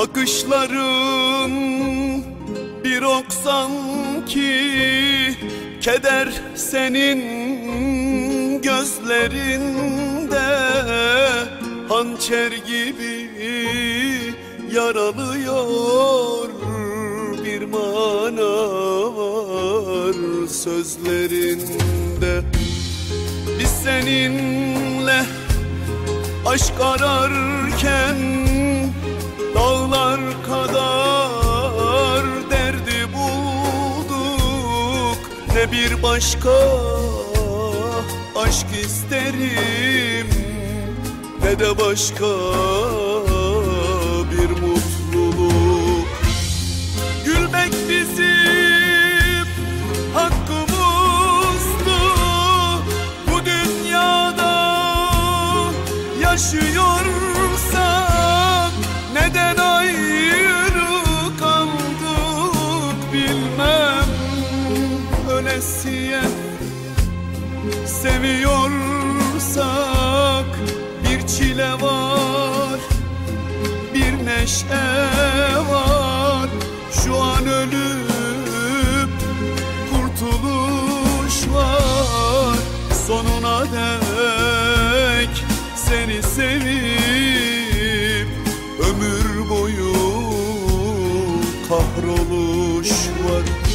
Bakışların bir ok sanki Keder senin gözlerinde. Hançer gibi yaralıyor Bir mana var sözlerinde. Biz seninle aşk ararken kadar derdi bulduk. Ne bir başka aşk isterim Ne de başka bir mutluluk. Gülmek bizim Ölesiye seviyorsak Bir çile var bir neşe var. Şu an ölüp kurtuluş var Sonuna dek seni sevip Ömür boyu kahroluş var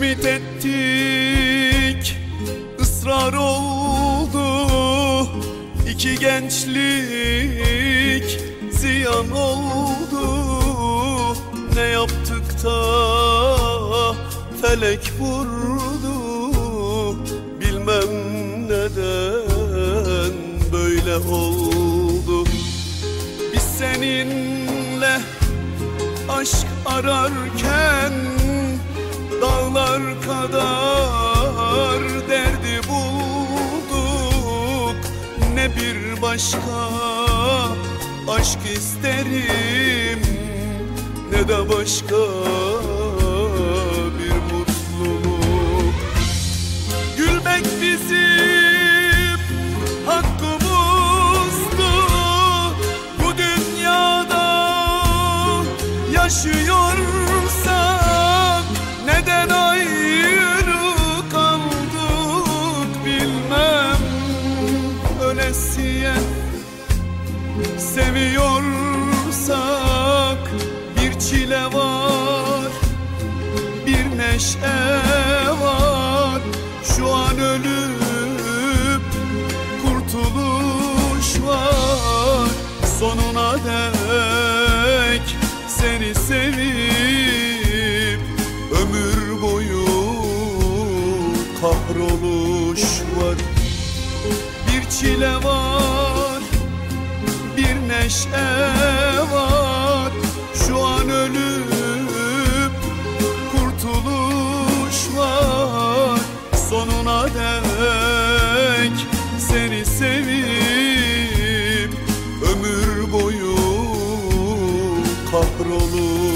Ümit ettik. Israr oldu. İki gençlik ziyan oldu. Ne yaptık da felek vurdu? Bilmem neden böyle oldu. Biz seninle aşk ararken Dağlar kadar derdi bulduk. Ne bir başka aşk isterim Ne de başka bir mutluluk. Gülmek bizim hakkımızdı. Bu dünyada yaşıyorsak Ölesiye seviyorsak Bir çile var bir neşe çile var Bir neşe var. Şu an ölüp kurtuluş var. Sonuna dek seni sevip Ömür boyu kahrolur.